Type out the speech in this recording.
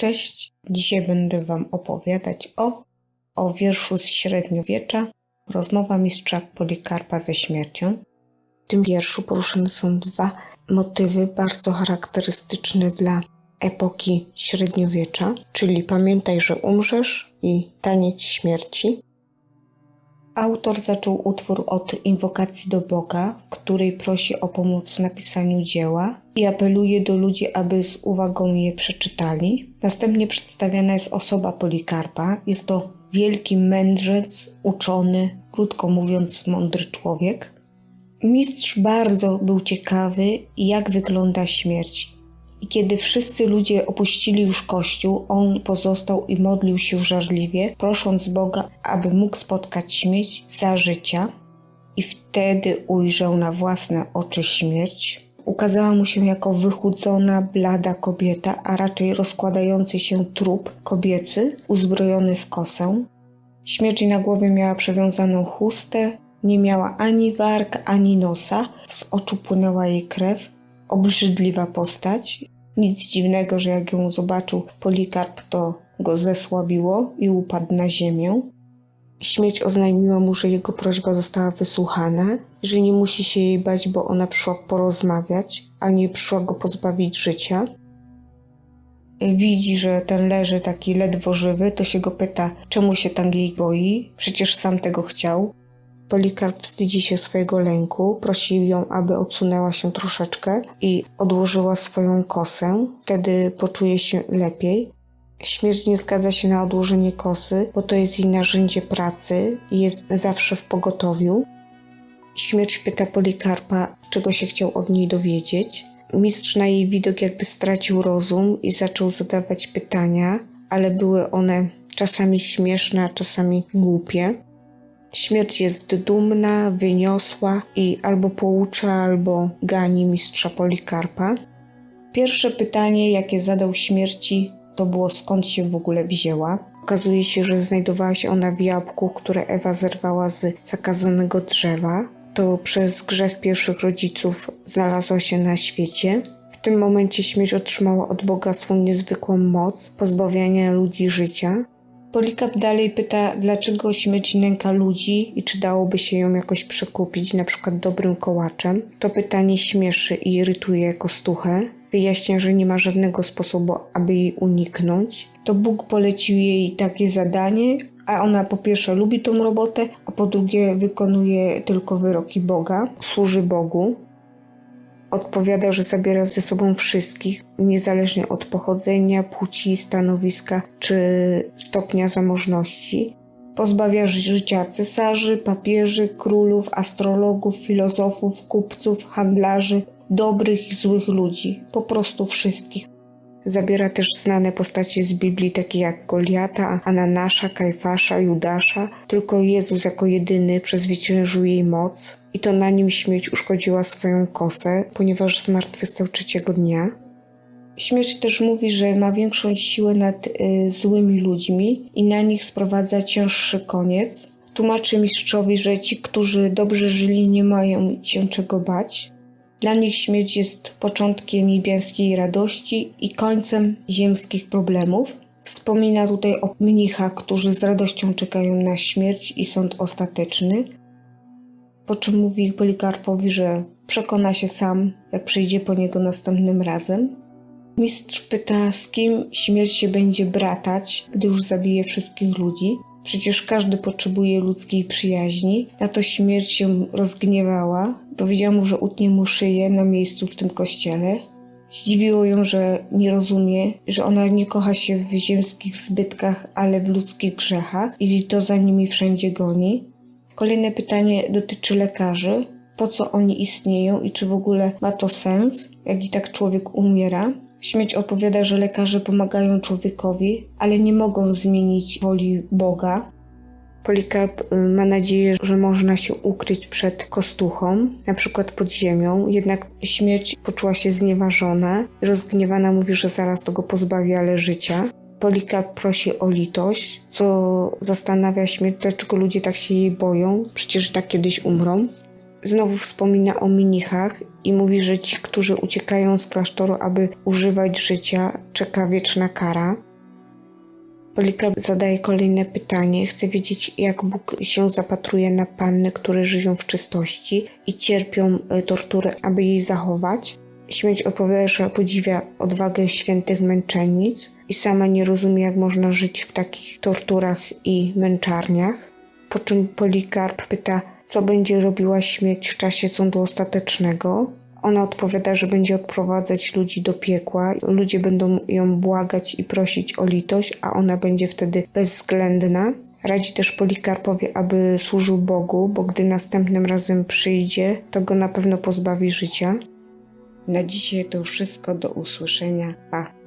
Cześć, dzisiaj będę Wam opowiadać o, o wierszu z średniowiecza Rozmowa mistrza Polikarpa ze śmiercią. W tym wierszu poruszone są dwa motywy bardzo charakterystyczne dla epoki średniowiecza, czyli pamiętaj, że umrzesz i taniec śmierci. Autor zaczął utwór od inwokacji do Boga, w której prosi o pomoc w napisaniu dzieła i apeluje do ludzi, aby z uwagą je przeczytali. Następnie przedstawiana jest osoba Polikarpa. Jest to wielki mędrzec, uczony, krótko mówiąc, mądry człowiek. Mistrz bardzo był ciekawy, jak wygląda śmierć. I kiedy wszyscy ludzie opuścili już kościół, on pozostał i modlił się żarliwie, prosząc Boga, aby mógł spotkać śmierć za życia. I wtedy ujrzał na własne oczy śmierć. Ukazała mu się jako wychudzona, blada kobieta, a raczej rozkładający się trup kobiecy, uzbrojony w kosę. Śmierć na głowie miała przewiązaną chustę, nie miała ani warg, ani nosa, z oczu płynęła jej krew, obrzydliwa postać. Nic dziwnego, że jak ją zobaczył Polikarp, to go zesłabiło i upadł na ziemię. Śmierć oznajmiła mu, że jego prośba została wysłuchana, że nie musi się jej bać, bo ona przyszła porozmawiać, a nie przyszła go pozbawić życia. Widzi, że ten leży taki ledwo żywy, to się go pyta, czemu się jej boi, przecież sam tego chciał. Polikarp wstydzi się swojego lęku, prosi ją, aby odsunęła się troszeczkę i odłożyła swoją kosę. Wtedy poczuje się lepiej. Śmierć nie zgadza się na odłożenie kosy, bo to jest jej narzędzie pracy i jest zawsze w pogotowiu. Śmierć pyta Polikarpa, czego się chciał od niej dowiedzieć. Mistrz na jej widok jakby stracił rozum i zaczął zadawać pytania, ale były one czasami śmieszne, a czasami głupie. Śmierć jest dumna, wyniosła i albo poucza, albo gani mistrza Polikarpa. Pierwsze pytanie, jakie zadał śmierci, to było skąd się w ogóle wzięła. Okazuje się, że znajdowała się ona w jabłku, które Ewa zerwała z zakazanego drzewa. To przez grzech pierwszych rodziców znalazła się na świecie. W tym momencie śmierć otrzymała od Boga swą niezwykłą moc pozbawiania ludzi życia. Polikap dalej pyta, dlaczego śmierć nęka ludzi i czy dałoby się ją jakoś przekupić, na przykład dobrym kołaczem. To pytanie śmieszy i irytuje Kostuchę. Wyjaśnia, że nie ma żadnego sposobu, aby jej uniknąć. To Bóg polecił jej takie zadanie, a ona po pierwsze lubi tą robotę, a po drugie wykonuje tylko wyroki Boga, służy Bogu. Odpowiada, że zabiera ze sobą wszystkich, niezależnie od pochodzenia, płci, stanowiska czy stopnia zamożności. Pozbawia życia cesarzy, papieży, królów, astrologów, filozofów, kupców, handlarzy, dobrych i złych ludzi, po prostu wszystkich. Zabiera też znane postacie z Biblii, takie jak Goliata, Ananasza, Kajfasza, Judasza. Tylko Jezus jako jedyny przezwyciężył jej moc i to na nim śmierć uszkodziła swoją kosę, ponieważ zmartwychwstał trzeciego dnia. Śmierć też mówi, że ma większą siłę nad y, złymi ludźmi i na nich sprowadza cięższy koniec. Tłumaczy mistrzowi, że ci, którzy dobrze żyli, nie mają się czego bać. Dla nich śmierć jest początkiem niebiańskiej radości i końcem ziemskich problemów. Wspomina tutaj o mnichach, którzy z radością czekają na śmierć i sąd ostateczny. Po czym mówi Polikarpowi, że przekona się sam, jak przyjdzie po niego następnym razem. Mistrz pyta, z kim śmierć się będzie bratać, gdy już zabije wszystkich ludzi. Przecież każdy potrzebuje ludzkiej przyjaźni. Na to śmierć się rozgniewała. Powiedziała mu, że utnie mu szyję na miejscu w tym kościele. Zdziwiło ją, że nie rozumie, że ona nie kocha się w ziemskich zbytkach, ale w ludzkich grzechach i to za nimi wszędzie goni. Kolejne pytanie dotyczy lekarzy. Po co oni istnieją i czy w ogóle ma to sens, jak i tak człowiek umiera? Śmieć odpowiada, że lekarze pomagają człowiekowi, ale nie mogą zmienić woli Boga. Polikarp y, ma nadzieję, że można się ukryć przed kostuchą, na przykład pod ziemią, jednak śmierć poczuła się znieważona. Rozgniewana mówi, że zaraz to go pozbawi, ale życia. Polikarp prosi o litość, co zastanawia śmierć, dlaczego ludzie tak się jej boją, przecież tak kiedyś umrą. Znowu wspomina o mnichach i mówi, że ci, którzy uciekają z klasztoru, aby używać życia, czeka wieczna kara. Polikarp zadaje kolejne pytanie. Chce wiedzieć, jak Bóg się zapatruje na panny, które żyją w czystości i cierpią y, tortury, aby jej zachować. Śmierć odpowiada, że podziwia odwagę świętych męczennic i sama nie rozumie, jak można żyć w takich torturach i męczarniach. Po czym Polikarp pyta, co będzie robiła śmierć w czasie sądu ostatecznego. Ona odpowiada, że będzie odprowadzać ludzi do piekła. Ludzie będą ją błagać i prosić o litość, a ona będzie wtedy bezwzględna. Radzi też Polikarpowi, aby służył Bogu, bo gdy następnym razem przyjdzie, to go na pewno pozbawi życia. Na dzisiaj to wszystko. Do usłyszenia. Pa!